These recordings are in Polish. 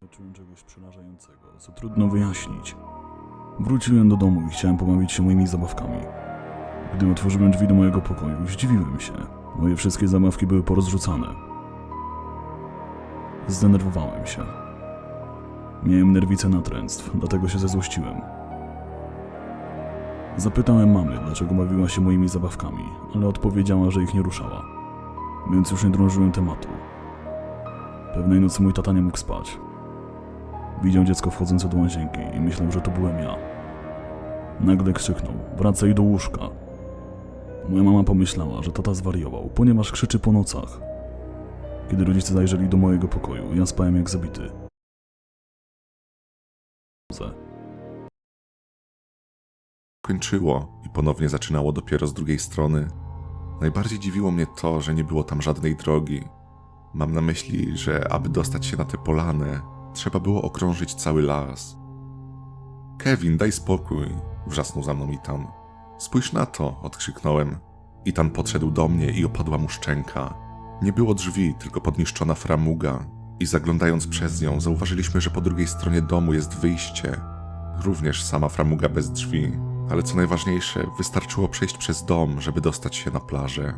Doświadczyłem czegoś przerażającego, co trudno wyjaśnić. Wróciłem do domu i chciałem pobawić się moimi zabawkami. Gdy otworzyłem drzwi do mojego pokoju, zdziwiłem się. Moje wszystkie zabawki były porozrzucane. Zdenerwowałem się. Miałem nerwicę natręctw, dlatego się zezłościłem. Zapytałem mamy, dlaczego bawiła się moimi zabawkami, ale odpowiedziała, że ich nie ruszała. Więc już nie drążyłem tematu. Pewnej nocy mój tata nie mógł spać. Widział dziecko wchodzące do łazienki i myślał, że to byłem ja. Nagle krzyknął: Wracaj do łóżka. Moja mama pomyślała, że tata zwariował, ponieważ krzyczy po nocach. Kiedy rodzice zajrzeli do mojego pokoju, ja spałem jak zabity. kończyło i ponownie zaczynało dopiero z drugiej strony. Najbardziej dziwiło mnie to, że nie było tam żadnej drogi. Mam na myśli, że aby dostać się na tę polanę, trzeba było okrążyć cały las. Kevin, daj spokój, wrzasnął za mną Itan. Spójrz na to, odkrzyknąłem. Itan podszedł do mnie i opadła mu szczęka. Nie było drzwi, tylko podniszczona framuga. I zaglądając przez nią, zauważyliśmy, że po drugiej stronie domu jest wyjście. Również sama framuga bez drzwi, ale co najważniejsze, wystarczyło przejść przez dom, żeby dostać się na plażę.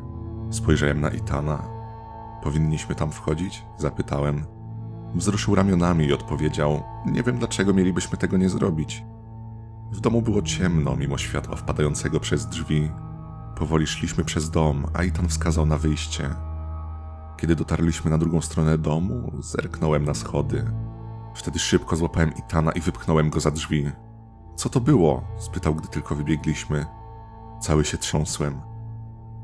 Spojrzałem na Itana. Powinniśmy tam wchodzić? Zapytałem. Wzruszył ramionami i odpowiedział: Nie wiem, dlaczego mielibyśmy tego nie zrobić. W domu było ciemno, mimo światła wpadającego przez drzwi. Powoli szliśmy przez dom, a Itan wskazał na wyjście. Kiedy dotarliśmy na drugą stronę domu, zerknąłem na schody. Wtedy szybko złapałem Itana i wypchnąłem go za drzwi. Co to było? spytał, gdy tylko wybiegliśmy. Cały się trząsłem.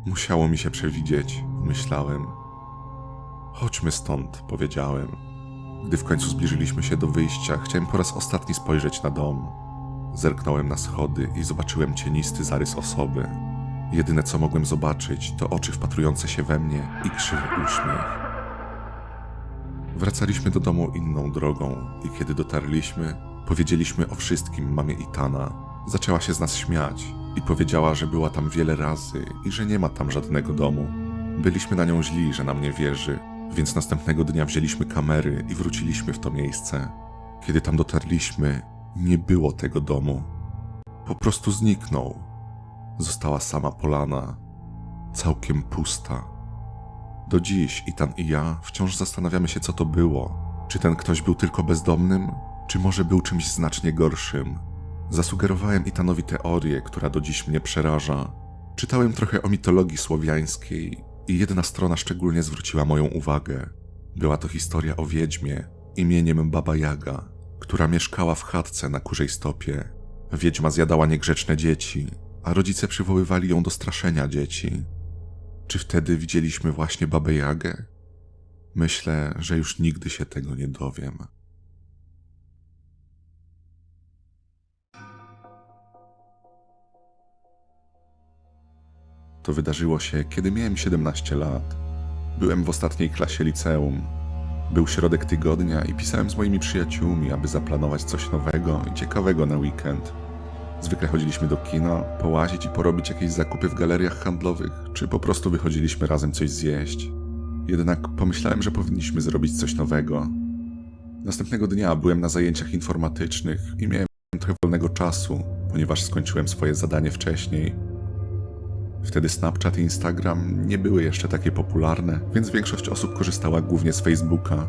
Musiało mi się przewidzieć, myślałem. Chodźmy stąd, powiedziałem. Gdy w końcu zbliżyliśmy się do wyjścia, chciałem po raz ostatni spojrzeć na dom. Zerknąłem na schody i zobaczyłem cienisty zarys osoby. Jedyne co mogłem zobaczyć, to oczy wpatrujące się we mnie i krzywy uśmiech. Wracaliśmy do domu inną drogą i kiedy dotarliśmy, powiedzieliśmy o wszystkim mamie Itana. Zaczęła się z nas śmiać i powiedziała, że była tam wiele razy i że nie ma tam żadnego domu. Byliśmy na nią źli, że nam nie wierzy, więc następnego dnia wzięliśmy kamery i wróciliśmy w to miejsce. Kiedy tam dotarliśmy, nie było tego domu. Po prostu zniknął. Została sama polana, całkiem pusta. Do dziś Itan i ja wciąż zastanawiamy się, co to było. Czy ten ktoś był tylko bezdomnym, czy może był czymś znacznie gorszym? Zasugerowałem Itanowi teorię, która do dziś mnie przeraża. Czytałem trochę o mitologii słowiańskiej i jedna strona szczególnie zwróciła moją uwagę. Była to historia o wiedźmie imieniem Baba Jaga, która mieszkała w chatce na kurzej stopie. Wiedźma zjadała niegrzeczne dzieci, a rodzice przywoływali ją do straszenia dzieci. Czy wtedy widzieliśmy właśnie Babę Jagę? Myślę, że już nigdy się tego nie dowiem. To wydarzyło się, kiedy miałem 17 lat. Byłem w ostatniej klasie liceum. Był środek tygodnia i pisałem z moimi przyjaciółmi, aby zaplanować coś nowego i ciekawego na weekend. Zwykle chodziliśmy do kina, połazić i porobić jakieś zakupy w galeriach handlowych, czy po prostu wychodziliśmy razem coś zjeść. Jednak pomyślałem, że powinniśmy zrobić coś nowego. Następnego dnia byłem na zajęciach informatycznych i miałem trochę wolnego czasu, ponieważ skończyłem swoje zadanie wcześniej. Wtedy Snapchat i Instagram nie były jeszcze takie popularne, więc większość osób korzystała głównie z Facebooka.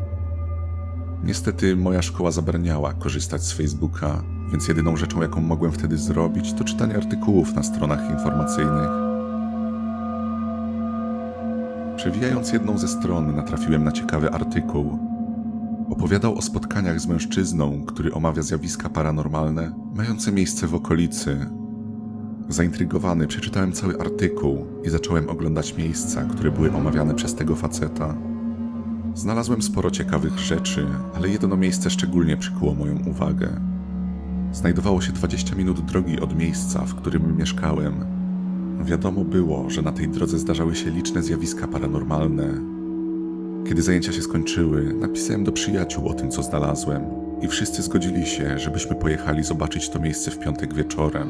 Niestety moja szkoła zabraniała korzystać z Facebooka, więc jedyną rzeczą, jaką mogłem wtedy zrobić, to czytanie artykułów na stronach informacyjnych. Przewijając jedną ze stron, natrafiłem na ciekawy artykuł. Opowiadał o spotkaniach z mężczyzną, który omawia zjawiska paranormalne mające miejsce w okolicy. Zaintrygowany przeczytałem cały artykuł i zacząłem oglądać miejsca, które były omawiane przez tego faceta. Znalazłem sporo ciekawych rzeczy, ale jedno miejsce szczególnie przykuło moją uwagę. Znajdowało się 20 minut drogi od miejsca, w którym mieszkałem. Wiadomo było, że na tej drodze zdarzały się liczne zjawiska paranormalne. Kiedy zajęcia się skończyły, napisałem do przyjaciół o tym, co znalazłem, i wszyscy zgodzili się, żebyśmy pojechali zobaczyć to miejsce w piątek wieczorem.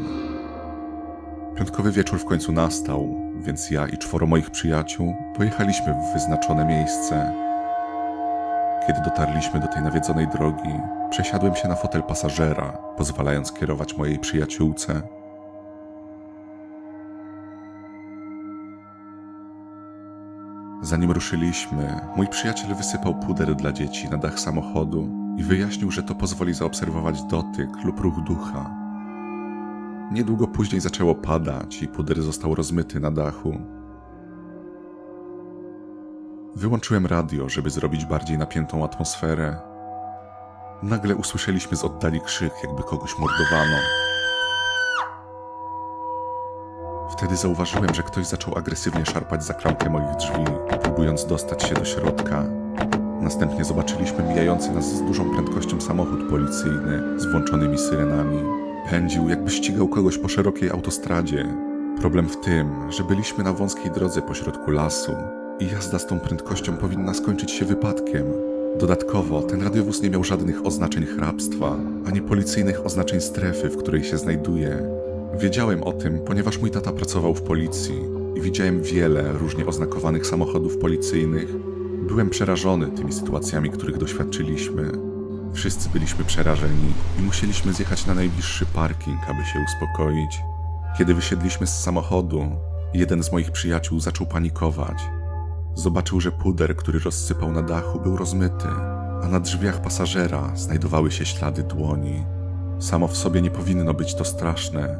Piątkowy wieczór w końcu nastał, więc ja i czworo moich przyjaciół pojechaliśmy w wyznaczone miejsce. Kiedy dotarliśmy do tej nawiedzonej drogi, przesiadłem się na fotel pasażera, pozwalając kierować mojej przyjaciółce. Zanim ruszyliśmy, mój przyjaciel wysypał puder dla dzieci na dach samochodu i wyjaśnił, że to pozwoli zaobserwować dotyk lub ruch ducha. Niedługo później zaczęło padać i puder został rozmyty na dachu. Wyłączyłem radio, żeby zrobić bardziej napiętą atmosferę. Nagle usłyszeliśmy z oddali krzyk, jakby kogoś mordowano. Wtedy zauważyłem, że ktoś zaczął agresywnie szarpać za klamkę moich drzwi, próbując dostać się do środka. Następnie zobaczyliśmy mijający nas z dużą prędkością samochód policyjny z włączonymi syrenami. Pędził, jakby ścigał kogoś po szerokiej autostradzie. Problem w tym, że byliśmy na wąskiej drodze pośrodku lasu i jazda z tą prędkością powinna skończyć się wypadkiem. Dodatkowo ten radiowóz nie miał żadnych oznaczeń hrabstwa, ani policyjnych oznaczeń strefy, w której się znajduje. Wiedziałem o tym, ponieważ mój tata pracował w policji i widziałem wiele różnie oznakowanych samochodów policyjnych. Byłem przerażony tymi sytuacjami, których doświadczyliśmy. Wszyscy byliśmy przerażeni i musieliśmy zjechać na najbliższy parking, aby się uspokoić. Kiedy wysiedliśmy z samochodu, jeden z moich przyjaciół zaczął panikować. Zobaczył, że puder, który rozsypał na dachu, był rozmyty, a na drzwiach pasażera znajdowały się ślady dłoni. Samo w sobie nie powinno być to straszne,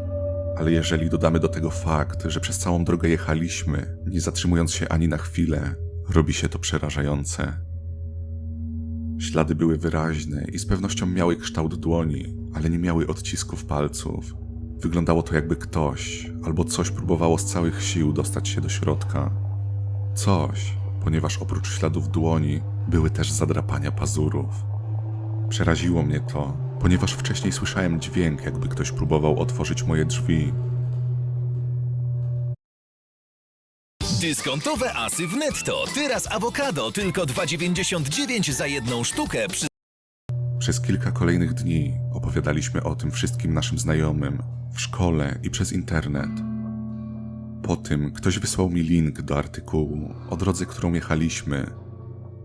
ale jeżeli dodamy do tego fakt, że przez całą drogę jechaliśmy, nie zatrzymując się ani na chwilę, robi się to przerażające. Ślady były wyraźne i z pewnością miały kształt dłoni, ale nie miały odcisków palców. Wyglądało to jakby ktoś albo coś próbowało z całych sił dostać się do środka. Coś, ponieważ oprócz śladów dłoni były też zadrapania pazurów. Przeraziło mnie to, ponieważ wcześniej słyszałem dźwięk, jakby ktoś próbował otworzyć moje drzwi. Dyskontowe asy w netto. Teraz awokado tylko 2,99 za jedną sztukę przy Przez kilka kolejnych dni opowiadaliśmy o tym wszystkim naszym znajomym, w szkole i przez internet. Po tym ktoś wysłał mi link do artykułu o drodze, którą jechaliśmy.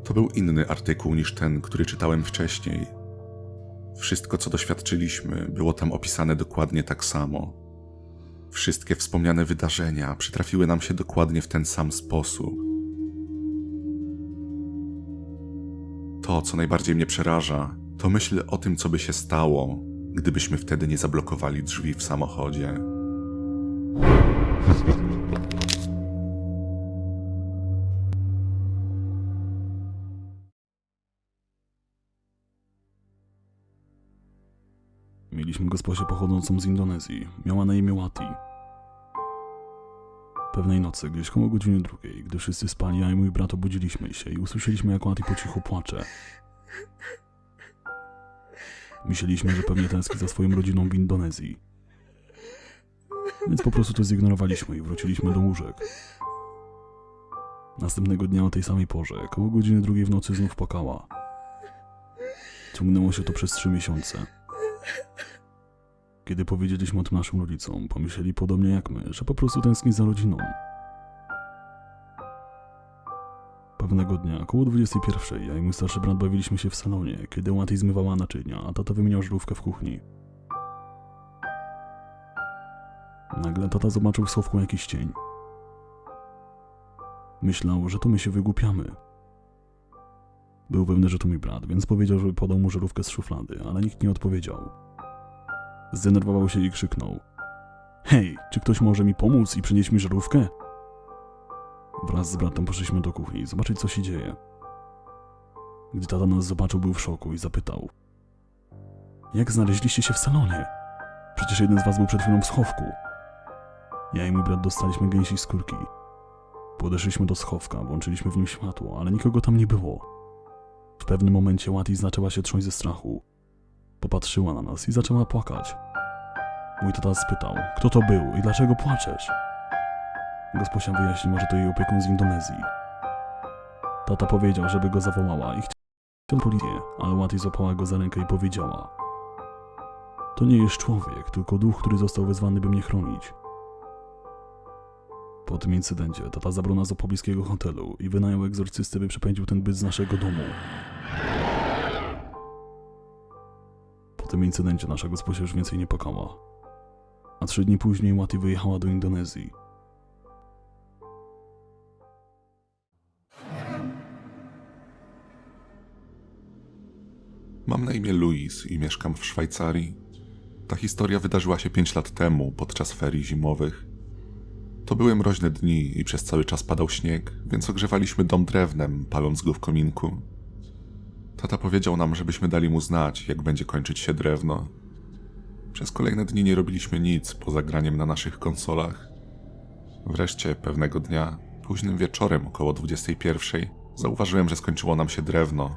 To był inny artykuł niż ten, który czytałem wcześniej. Wszystko, co doświadczyliśmy, było tam opisane dokładnie tak samo. Wszystkie wspomniane wydarzenia przytrafiły nam się dokładnie w ten sam sposób. To, co najbardziej mnie przeraża, to myśl o tym, co by się stało, gdybyśmy wtedy nie zablokowali drzwi w samochodzie. Mieliśmy gosposię pochodzącą z Indonezji. Miała na imię Wati. Pewnej nocy, gdzieś koło godziny drugiej, gdy wszyscy spali, ja i mój brat obudziliśmy się i usłyszeliśmy, jak Wati po cichu płacze. Myśleliśmy, że pewnie tęskni za swoją rodziną w Indonezji. Więc po prostu to zignorowaliśmy i wróciliśmy do łóżek. Następnego dnia o tej samej porze, koło godziny drugiej w nocy znów płakała. Ciągnęło się to przez trzy miesiące. Kiedy powiedzieliśmy o tym naszym rodzicom, pomyśleli podobnie jak my, że po prostu tęskni za rodziną. Pewnego dnia, około 21, ja i mój starszy brat bawiliśmy się w salonie, kiedy Łatej zmywała naczynia, a tata wymieniał żarówkę w kuchni. Nagle tata zobaczył w schowku jakiś cień. Myślał, że to my się wygłupiamy. Był pewny, że to mój brat, więc powiedział, żeby podał mu żarówkę z szuflady, ale nikt nie odpowiedział. Zdenerwował się i krzyknął. Hej, czy ktoś może mi pomóc i przynieść mi żarówkę? Wraz z bratem poszliśmy do kuchni, zobaczyć co się dzieje. Gdy tata nas zobaczył, był w szoku i zapytał. Jak znaleźliście się w salonie? Przecież jeden z was był przed chwilą w schowku. Ja i mój brat dostaliśmy gęsiej skórki. Podeszliśmy do schowka, włączyliśmy w nim światło, ale nikogo tam nie było. W pewnym momencie Łati zaczęła się trząść ze strachu. Popatrzyła na nas i zaczęła płakać. Mój tata spytał, kto to był i dlaczego płaczesz? Gosposia wyjaśniła, że to jej opiekun z Indonezji. Tata powiedział, żeby go zawołała i chciał policję, ale Łati złapała go za rękę i powiedziała To nie jest człowiek, tylko duch, który został wezwany, by mnie chronić. Po tym incydencie tata zabrał nas do pobliskiego hotelu i wynajął egzorcystę, by przepędził ten byt z naszego domu. Tym incydencie nasza gosposia już więcej nie płakała. A trzy dni później Łati wyjechała do Indonezji. Mam na imię Luis i mieszkam w Szwajcarii. Ta historia wydarzyła się 5 lat temu, podczas ferii zimowych. To były mroźne dni i przez cały czas padał śnieg, więc ogrzewaliśmy dom drewnem, paląc go w kominku. Tata powiedział nam, żebyśmy dali mu znać, jak będzie kończyć się drewno. Przez kolejne dni nie robiliśmy nic poza graniem na naszych konsolach. Wreszcie pewnego dnia, późnym wieczorem około 21, zauważyłem, że skończyło nam się drewno,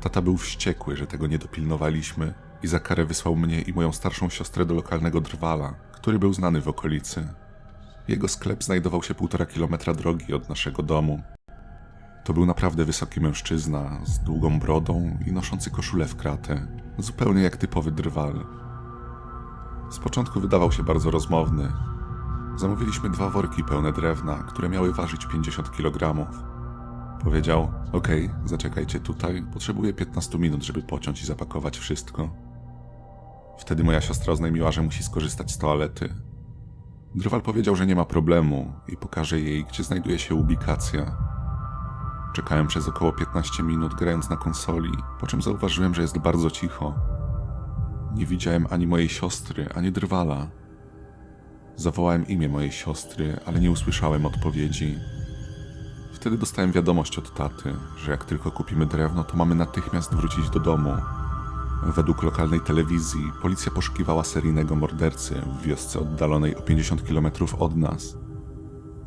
Tata był wściekły, że tego nie dopilnowaliśmy i za karę wysłał mnie i moją starszą siostrę do lokalnego drwala, który był znany w okolicy. Jego sklep znajdował się półtora kilometra drogi od naszego domu. To był naprawdę wysoki mężczyzna z długą brodą i noszący koszulę w kratę, zupełnie jak typowy drwal. Z początku wydawał się bardzo rozmowny. Zamówiliśmy dwa worki pełne drewna, które miały ważyć 50 kg. Powiedział: Okej, zaczekajcie tutaj, potrzebuję 15 minut, żeby pociąć i zapakować wszystko. Wtedy moja siostra oznajmiła, że musi skorzystać z toalety. Drwal powiedział, że nie ma problemu i pokaże jej, gdzie znajduje się ubikacja. Czekałem przez około 15 minut, grając na konsoli, po czym zauważyłem, że jest bardzo cicho. Nie widziałem ani mojej siostry, ani drwala. Zawołałem imię mojej siostry, ale nie usłyszałem odpowiedzi. Wtedy dostałem wiadomość od taty, że jak tylko kupimy drewno, to mamy natychmiast wrócić do domu. Według lokalnej telewizji policja poszukiwała seryjnego mordercy w wiosce oddalonej o 50 km od nas.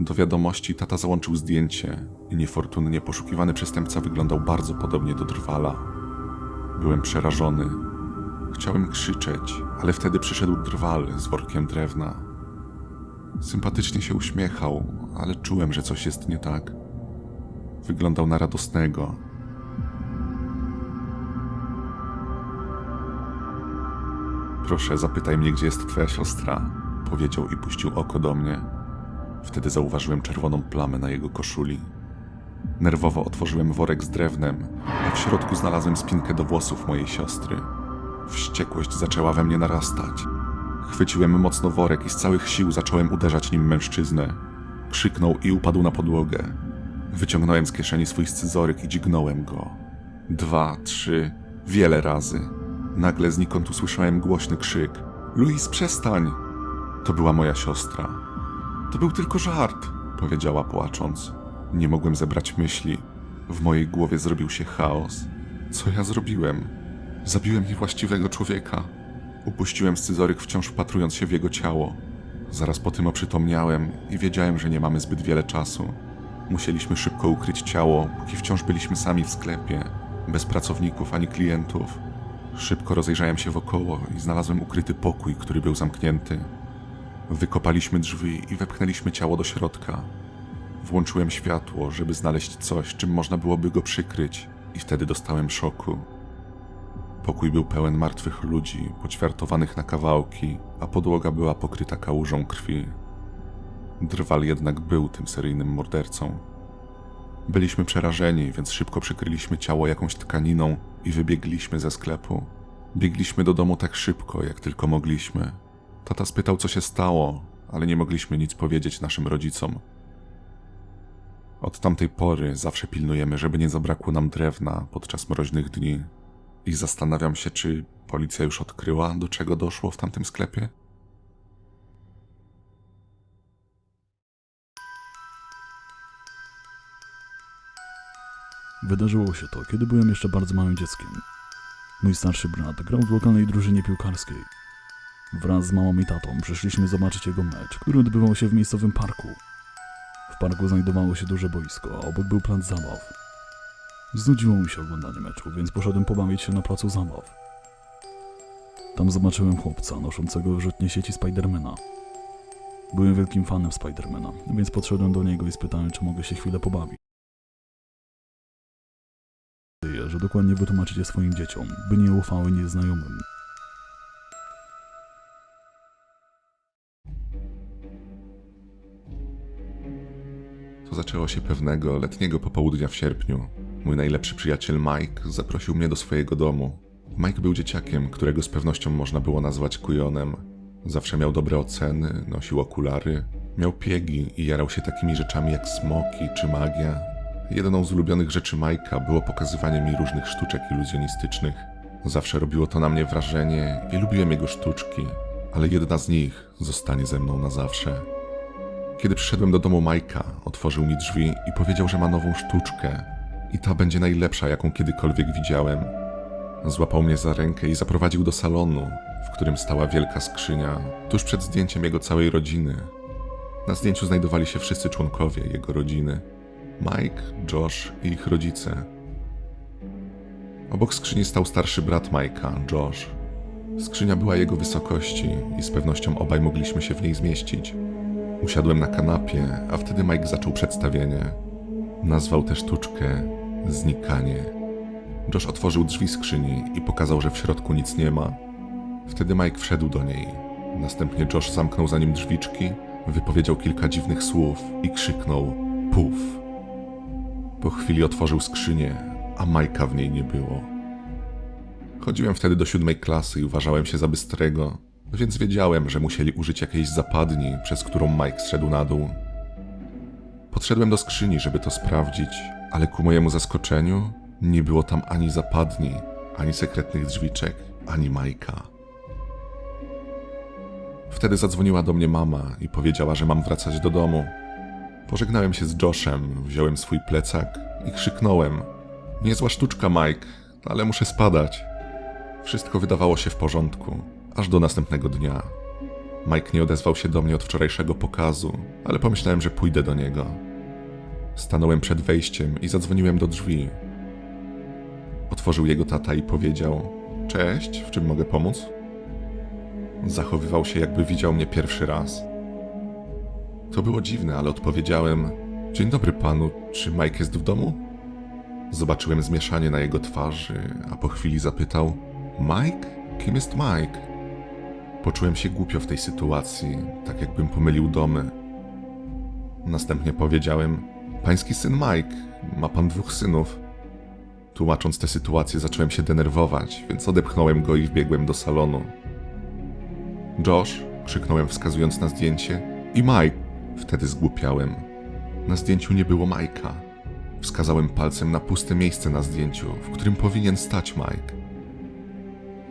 Do wiadomości tata załączył zdjęcie i niefortunnie poszukiwany przestępca wyglądał bardzo podobnie do drwala. Byłem przerażony. Chciałem krzyczeć, ale wtedy przyszedł drwal z workiem drewna. Sympatycznie się uśmiechał, ale czułem, że coś jest nie tak. Wyglądał na radosnego. Proszę, zapytaj mnie, gdzie jest twoja siostra, powiedział i puścił oko do mnie. Wtedy zauważyłem czerwoną plamę na jego koszuli. Nerwowo otworzyłem worek z drewnem, a w środku znalazłem spinkę do włosów mojej siostry. Wściekłość zaczęła we mnie narastać. Chwyciłem mocno worek i z całych sił zacząłem uderzać nim mężczyznę. Krzyknął i upadł na podłogę. Wyciągnąłem z kieszeni swój scyzoryk i dźgnąłem go. Dwa, trzy, wiele razy. Nagle znikąd usłyszałem głośny krzyk. Luis, przestań! To była moja siostra. To był tylko żart, powiedziała płacząc. Nie mogłem zebrać myśli. W mojej głowie zrobił się chaos. Co ja zrobiłem? Zabiłem niewłaściwego człowieka. Upuściłem scyzoryk, wciąż wpatrując się w jego ciało. Zaraz po tym oprzytomniałem i wiedziałem, że nie mamy zbyt wiele czasu. Musieliśmy szybko ukryć ciało, póki wciąż byliśmy sami w sklepie, bez pracowników ani klientów. Szybko rozejrzałem się wokoło i znalazłem ukryty pokój, który był zamknięty. Wykopaliśmy drzwi i wepchnęliśmy ciało do środka. Włączyłem światło, żeby znaleźć coś, czym można byłoby go przykryć, i wtedy dostałem szoku. Pokój był pełen martwych ludzi, poćwiartowanych na kawałki, a podłoga była pokryta kałużą krwi. Drwal jednak był tym seryjnym mordercą. Byliśmy przerażeni, więc szybko przykryliśmy ciało jakąś tkaniną i wybiegliśmy ze sklepu. Biegliśmy do domu tak szybko, jak tylko mogliśmy. Tata spytał, co się stało, ale nie mogliśmy nic powiedzieć naszym rodzicom. Od tamtej pory zawsze pilnujemy, żeby nie zabrakło nam drewna podczas mroźnych dni. I zastanawiam się, czy policja już odkryła, do czego doszło w tamtym sklepie? Wydarzyło się to, kiedy byłem jeszcze bardzo małym dzieckiem. Mój starszy brat grał w lokalnej drużynie piłkarskiej. Wraz z mamą i tatą przyszliśmy zobaczyć jego mecz, który odbywał się w miejscowym parku. W parku znajdowało się duże boisko, a obok był plac zabaw. Znudziło mi się oglądanie meczu, więc poszedłem pobawić się na placu zabaw. Tam zobaczyłem chłopca noszącego wyrzutnie sieci Spidermana. Byłem wielkim fanem Spidermana, więc podszedłem do niego i spytałem, czy mogę się chwilę pobawić. że dokładnie wytłumaczycie swoim dzieciom, by nie ufały nieznajomym. To zaczęło się pewnego letniego popołudnia w sierpniu. Mój najlepszy przyjaciel Mike zaprosił mnie do swojego domu. Mike był dzieciakiem, którego z pewnością można było nazwać kujonem. Zawsze miał dobre oceny, nosił okulary, miał piegi i jarał się takimi rzeczami jak smoki czy magia. Jedną z ulubionych rzeczy Majka było pokazywanie mi różnych sztuczek iluzjonistycznych. Zawsze robiło to na mnie wrażenie i lubiłem jego sztuczki, ale jedna z nich zostanie ze mną na zawsze. Kiedy przyszedłem do domu Majka, otworzył mi drzwi i powiedział, że ma nową sztuczkę i ta będzie najlepsza, jaką kiedykolwiek widziałem. Złapał mnie za rękę i zaprowadził do salonu, w którym stała wielka skrzynia, tuż przed zdjęciem jego całej rodziny. Na zdjęciu znajdowali się wszyscy członkowie jego rodziny: Mike, Josh i ich rodzice. Obok skrzyni stał starszy brat Majka, Josh. Skrzynia była jego wysokości i z pewnością obaj mogliśmy się w niej zmieścić. Usiadłem na kanapie, a wtedy Mike zaczął przedstawienie. Nazwał tę sztuczkę Znikanie. Josh otworzył drzwi skrzyni i pokazał, że w środku nic nie ma. Wtedy Mike wszedł do niej. Następnie Josh zamknął za nim drzwiczki, wypowiedział kilka dziwnych słów i krzyknął Puf. Po chwili otworzył skrzynię, a Majka w niej nie było. Chodziłem wtedy do siódmej klasy i uważałem się za bystrego, więc wiedziałem, że musieli użyć jakiejś zapadni, przez którą Mike zszedł na dół. Podszedłem do skrzyni, żeby to sprawdzić, ale ku mojemu zaskoczeniu nie było tam ani zapadni, ani sekretnych drzwiczek, ani Majka. Wtedy zadzwoniła do mnie mama i powiedziała, że mam wracać do domu. Pożegnałem się z Joshem, wziąłem swój plecak i krzyknąłem: Niezła sztuczka, Mike, ale muszę spadać. Wszystko wydawało się w porządku, aż do następnego dnia. Mike nie odezwał się do mnie od wczorajszego pokazu, ale pomyślałem, że pójdę do niego. Stanąłem przed wejściem i zadzwoniłem do drzwi. Otworzył jego tata i powiedział: Cześć, w czym mogę pomóc? Zachowywał się, jakby widział mnie pierwszy raz. To było dziwne, ale odpowiedziałem: Dzień dobry panu, czy Mike jest w domu? Zobaczyłem zmieszanie na jego twarzy, a po chwili zapytał: Mike? Kim jest Mike? Poczułem się głupio w tej sytuacji, tak jakbym pomylił domy. Następnie powiedziałem: Pański syn Mike, ma pan dwóch synów. Tłumacząc tę sytuację, zacząłem się denerwować, więc odepchnąłem go i wbiegłem do salonu. Josh, krzyknąłem wskazując na zdjęcie, i Mike. Wtedy zgłupiałem. Na zdjęciu nie było Majka. Wskazałem palcem na puste miejsce na zdjęciu, w którym powinien stać Mike.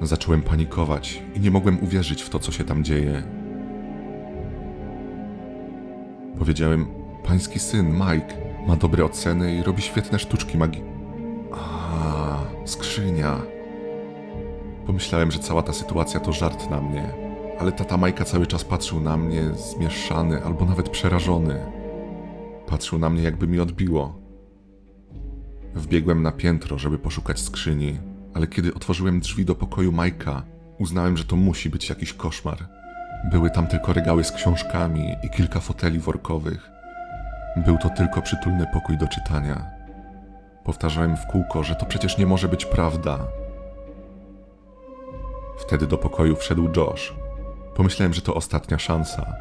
Zacząłem panikować i nie mogłem uwierzyć w to, co się tam dzieje. Powiedziałem: Pański syn, Mike, ma dobre oceny i robi świetne sztuczki magii. A, skrzynia. Pomyślałem, że cała ta sytuacja to żart na mnie, ale tata Majka cały czas patrzył na mnie, zmieszany albo nawet przerażony. Patrzył na mnie, jakby mi odbiło. Wbiegłem na piętro, żeby poszukać skrzyni, ale kiedy otworzyłem drzwi do pokoju Majka, uznałem, że to musi być jakiś koszmar. Były tam tylko regały z książkami i kilka foteli workowych. Był to tylko przytulny pokój do czytania. Powtarzałem w kółko, że to przecież nie może być prawda. Wtedy do pokoju wszedł Josh. Pomyślałem, że to ostatnia szansa.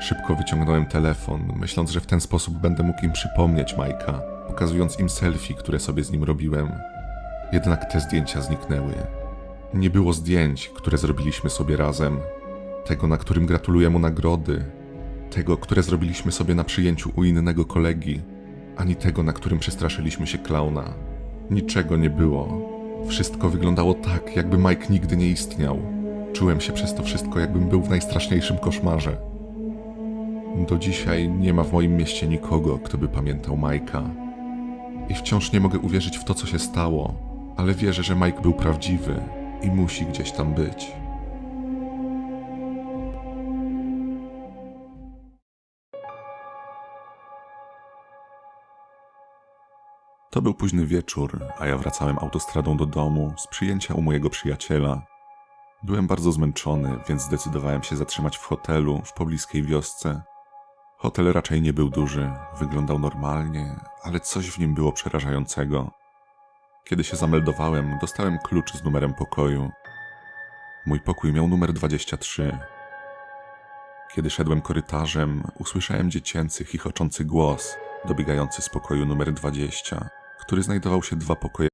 Szybko wyciągnąłem telefon, myśląc, że w ten sposób będę mógł im przypomnieć Majka, pokazując im selfie, które sobie z nim robiłem. Jednak te zdjęcia zniknęły. Nie było zdjęć, które zrobiliśmy sobie razem. Tego, na którym gratuluję mu nagrody. Tego, które zrobiliśmy sobie na przyjęciu u innego kolegi. Ani tego, na którym przestraszyliśmy się klauna. Niczego nie było. Wszystko wyglądało tak, jakby Mike nigdy nie istniał. Czułem się przez to wszystko, jakbym był w najstraszniejszym koszmarze. Do dzisiaj nie ma w moim mieście nikogo, kto by pamiętał Majka. I wciąż nie mogę uwierzyć w to, co się stało, ale wierzę, że Mike był prawdziwy i musi gdzieś tam być. To był późny wieczór, a ja wracałem autostradą do domu z przyjęcia u mojego przyjaciela. Byłem bardzo zmęczony, więc zdecydowałem się zatrzymać w hotelu w pobliskiej wiosce. Hotel raczej nie był duży, wyglądał normalnie, ale coś w nim było przerażającego. Kiedy się zameldowałem, dostałem klucz z numerem pokoju. Mój pokój miał numer 23. Kiedy szedłem korytarzem, usłyszałem dziecięcy, chichoczący głos, dobiegający z pokoju numer 20, który znajdował się dwa pokoje.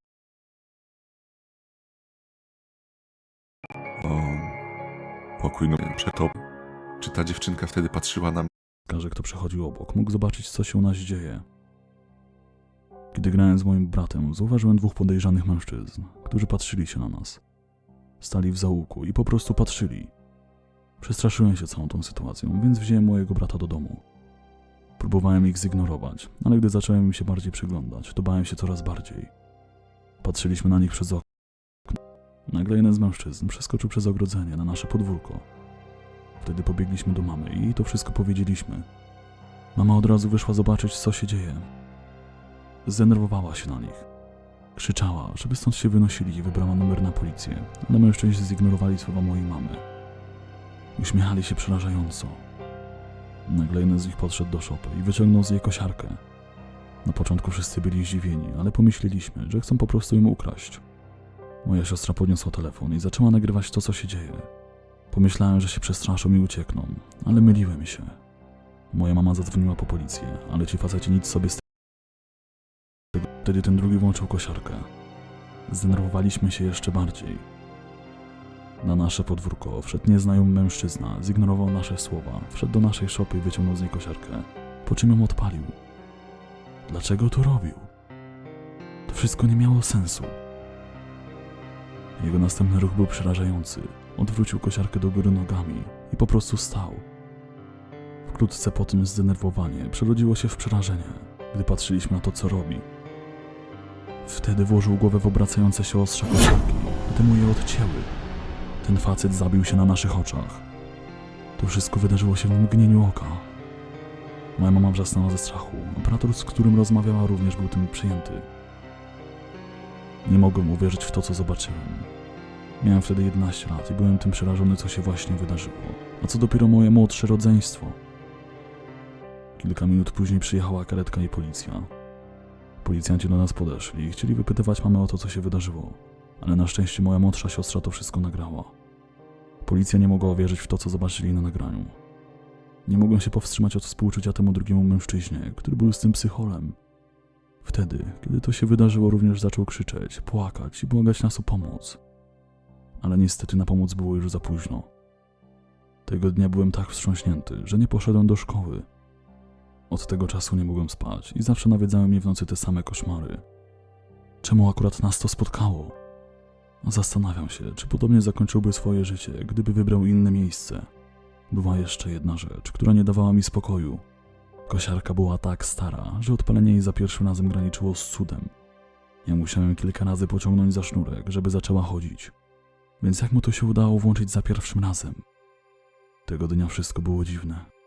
O, pokój numer przetop. Czy ta dziewczynka wtedy patrzyła na mnie? Każdy, kto przechodził obok, mógł zobaczyć, co się u nas dzieje. Kiedy grałem z moim bratem, zauważyłem dwóch podejrzanych mężczyzn, którzy patrzyli się na nas. Stali w zaułku i po prostu patrzyli. Przestraszyłem się całą tą sytuacją, więc wziąłem mojego brata do domu. Próbowałem ich zignorować, ale gdy zacząłem im się bardziej przyglądać, to bałem się coraz bardziej. Patrzyliśmy na nich przez okno. Nagle jeden z mężczyzn przeskoczył przez ogrodzenie na nasze podwórko. Wtedy pobiegliśmy do mamy i to wszystko powiedzieliśmy. Mama od razu wyszła zobaczyć, co się dzieje. Zdenerwowała się na nich. Krzyczała, żeby stąd się wynosili i wybrała numer na policję, ale mężczyźni zignorowali słowa mojej mamy. Uśmiechali się przerażająco. Nagle jeden z nich podszedł do szopy i wyciągnął z jej kosiarkę. Na początku wszyscy byli zdziwieni, ale pomyśleliśmy, że chcą po prostu ją ukraść. Moja siostra podniosła telefon i zaczęła nagrywać to, co się dzieje. Pomyślałem, że się przestraszą i uciekną, ale myliłem się. Moja mama zadzwoniła po policję, ale ci faceci nic sobie. Wtedy ten drugi włączył kosiarkę. Zdenerwowaliśmy się jeszcze bardziej. Na nasze podwórko wszedł nieznajomy mężczyzna, zignorował nasze słowa, wszedł do naszej szopy i wyciągnął z niej kosiarkę, po czym ją odpalił. Dlaczego to robił? To wszystko nie miało sensu. Jego następny ruch był przerażający. Odwrócił kosiarkę do góry nogami i po prostu stał. Wkrótce po tym zdenerwowanie przerodziło się w przerażenie, gdy patrzyliśmy na to, co robi. Wtedy włożył głowę w obracające się ostrza kosiarki, gdy mu je odcięły. Ten facet zabił się na naszych oczach. To wszystko wydarzyło się w mgnieniu oka. Moja mama wrzasnęła ze strachu. Operator, z którym rozmawiała, również był tym przyjęty. Nie mogłem uwierzyć w to, co zobaczyłem. Miałem wtedy 11 lat i byłem tym przerażony, co się właśnie wydarzyło. A co dopiero moje młodsze rodzeństwo. Kilka minut później przyjechała karetka i policja. Policjanci do nas podeszli i chcieli wypytywać mamę o to, co się wydarzyło. Ale na szczęście moja młodsza siostra to wszystko nagrała. Policja nie mogła uwierzyć w to, co zobaczyli na nagraniu. Nie mogłem się powstrzymać od współczucia temu drugiemu mężczyźnie, który był z tym psycholem. Wtedy, kiedy to się wydarzyło, również zaczął krzyczeć, płakać i błagać nas o pomoc. Ale niestety na pomoc było już za późno. Tego dnia byłem tak wstrząśnięty, że nie poszedłem do szkoły. Od tego czasu nie mogłem spać i zawsze nawiedzały mnie w nocy te same koszmary. Czemu akurat nas to spotkało? Zastanawiam się, czy podobnie zakończyłby swoje życie, gdyby wybrał inne miejsce. Była jeszcze jedna rzecz, która nie dawała mi spokoju. Kosiarka była tak stara, że odpalenie jej za pierwszym razem graniczyło z cudem. Ja musiałem kilka razy pociągnąć za sznurek, żeby zaczęła chodzić. Więc jak mu to się udało włączyć za pierwszym razem? Tego dnia wszystko było dziwne.